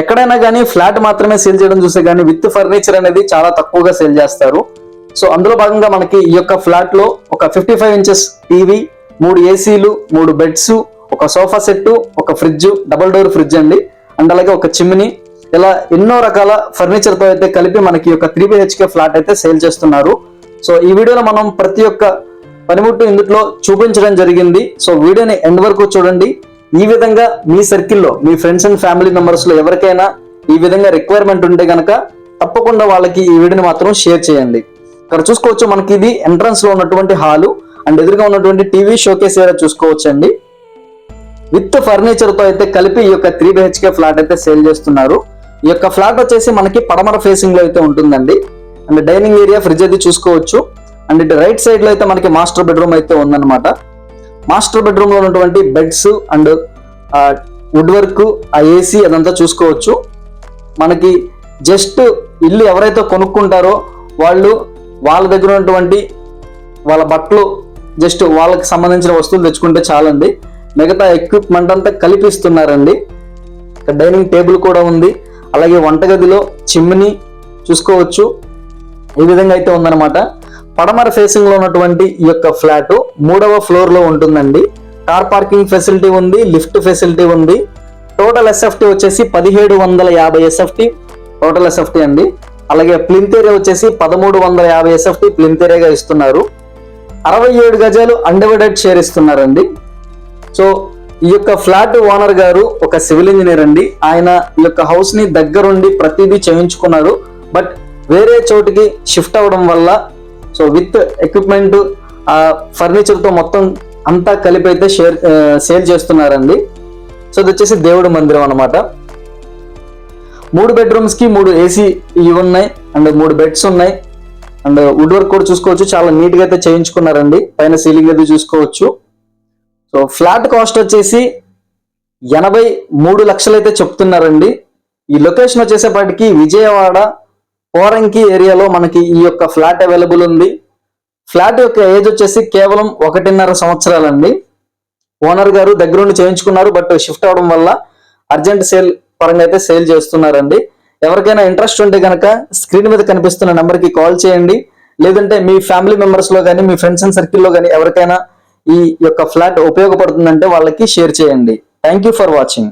ఎక్కడైనా కానీ ఫ్లాట్ మాత్రమే సేల్ చేయడం చూస్తే కానీ విత్ ఫర్నిచర్ అనేది చాలా తక్కువగా సేల్ చేస్తారు. సో అందులో భాగంగా మనకి ఈ యొక్క ఫ్లాట్లో ఒక ఫిఫ్టీ ఫైవ్ ఇంచెస్ టీవీ మూడు ఏసీలు మూడు బెడ్స్ ఒక సోఫా సెట్ ఒక ఫ్రిడ్జ్ డబుల్ డోర్ ఫ్రిడ్జ్ అండి. అండ్ అలాగే ఒక చిమ్ని. ఇలా ఎన్నో రకాల ఫర్నిచర్తో అయితే కలిపి మనకి యొక్క త్రీ బిహెచ్కే ఫ్లాట్ అయితే సేల్ చేస్తున్నారు. సో ఈ వీడియోలో మనం ప్రతి ఒక్క పనిముట్టు ఇందులో చూపించడం జరిగింది. సో వీడియోని ఎండ్ వరకు చూడండి. ఈ విధంగా మీ సర్కిల్లో మీ ఫ్రెండ్స్ అండ్ ఫ్యామిలీ మెంబర్స్లో ఎవరికైనా ఈ విధంగా రిక్వైర్మెంట్ ఉంటే కనుక తప్పకుండా వాళ్ళకి ఈ వీడియోని మాత్రం షేర్ చేయండి. ఇక్కడ చూసుకోవచ్చు మనకి ఇది ఎంట్రన్స్లో ఉన్నటువంటి హాలు అండ్ ఎదురుగా ఉన్నటువంటి టీవీ షోకేస్ ఏరియా చూసుకోవచ్చు అండి విత్ ఫర్నిచర్తో అయితే కలిపి ఈ యొక్క త్రీ బిహెచ్కే ఫ్లాట్ అయితే సేల్ చేస్తున్నారు. ఈ యొక్క ఫ్లాట్ వచ్చేసి మనకి పడమర ఫేసింగ్లో అయితే ఉంటుందండి. అండ్ డైనింగ్ ఏరియా ఫ్రిడ్జ్ అయితే చూసుకోవచ్చు. అండ్ ఇటు రైట్ సైడ్లో అయితే మనకి మాస్టర్ బెడ్రూమ్ అయితే ఉందన్నమాట. మాస్టర్ బెడ్రూమ్లో ఉన్నటువంటి బెడ్స్ అండ్ వుడ్ వర్క్ ఆ ఏసీ అదంతా చూసుకోవచ్చు. మనకి జస్ట్ ఇల్లు ఎవరైతే కొనుక్కుంటారో వాళ్ళు వాళ్ళ దగ్గర ఉన్నటువంటి వాళ్ళ బట్టలు జస్ట్ వాళ్ళకి సంబంధించిన వస్తువులు తెచ్చుకుంటే చాలండి. మిగతా ఎక్విప్మెంట్ అంతా కలిపిస్తున్నారండి. డైనింగ్ టేబుల్ కూడా ఉంది. అలాగే వంటగదిలో చిమ్ని చూసుకోవచ్చు. ఈ విధంగా అయితే ఉందన్నమాట. పడమర ఫేసింగ్లో ఉన్నటువంటి ఈ యొక్క ఫ్లాట్ మూడవ ఫ్లోర్లో ఉంటుందండి. కార్ పార్కింగ్ ఫెసిలిటీ ఉంది లిఫ్ట్ ఫెసిలిటీ ఉంది. టోటల్ ఎస్ఎఫ్టీ వచ్చేసి పదిహేడు వందల యాభై ఎస్ఎఫ్టీ టోటల్ ఎస్ఎఫ్టీ అండి. అలాగే ప్లింత్ ఏరియా వచ్చేసి పదమూడు వందల యాభై ఎస్ఎఫ్టీ ప్లింత్ ఏరియాగా ఇస్తున్నారు. అరవై ఏడు గజాలు అన్డివైడెడ్ షేర్ ఇస్తున్నారండి. సో ఈ యొక్క ఫ్లాట్ ఓనర్ గారు ఒక సివిల్ ఇంజనీర్ అండి. ఆయన ఈ యొక్క హౌస్ని దగ్గరుండి ప్రతిదీ చేయించుకున్నారు. బట్ వేరే చోటికి షిఫ్ట్ అవ్వడం వల్ల సో విత్ ఎక్విప్మెంట్ ఫర్నిచర్తో ఫర్నిచర్తో మొత్తం అంతా కలిపి అయితే షేర్ సేల్ చేస్తున్నారండి. సో ఇది వచ్చేసి దేవుడి మందిరం అన్నమాట. మూడు బెడ్రూమ్స్కి మూడు ఏసీ ఇవి ఉన్నాయి. అండ్ మూడు బెడ్స్ ఉన్నాయి. అండ్ వుడ్ వర్క్ కూడా చూసుకోవచ్చు. చాలా నీట్గా అయితే చేయించుకున్నారండి. పైన సీలింగ్ అయితే చూసుకోవచ్చు. సో ఫ్లాట్ కాస్ట్ వచ్చేసి ఎనభై మూడు లక్షలు అయితే చెప్తున్నారండి. ఈ లొకేషన్ వచ్చేసేపాటికి విజయవాడ కోరంకి ఏరియాలో మనకి ఈ యొక్క ఫ్లాట్ అవైలబుల్ ఉంది. ఫ్లాట్ యొక్క ఏజ్ వచ్చేసి కేవలం ఒకటిన్నర సంవత్సరాలండి. ఓనర్ గారు దగ్గరుండి చేయించుకున్నారు బట్ షిఫ్ట్ అవడం వల్ల అర్జెంట్ సేల్ పరంగా అయితే సేల్ చేస్తున్నారండి. ఎవరికైనా ఇంట్రెస్ట్ ఉంటే కనుక స్క్రీన్ మీద కనిపిస్తున్న నెంబర్కి కాల్ చేయండి. లేదంటే మీ ఫ్యామిలీ మెంబర్స్లో కానీ మీ ఫ్రెండ్స్ అండ్ సర్కిల్లో కానీ ఎవరికైనా ఈ యొక్క ఫ్లాట్ ఉపయోగపడుతుందంటే వాళ్ళకి షేర్ చేయండి. Thank you for watching.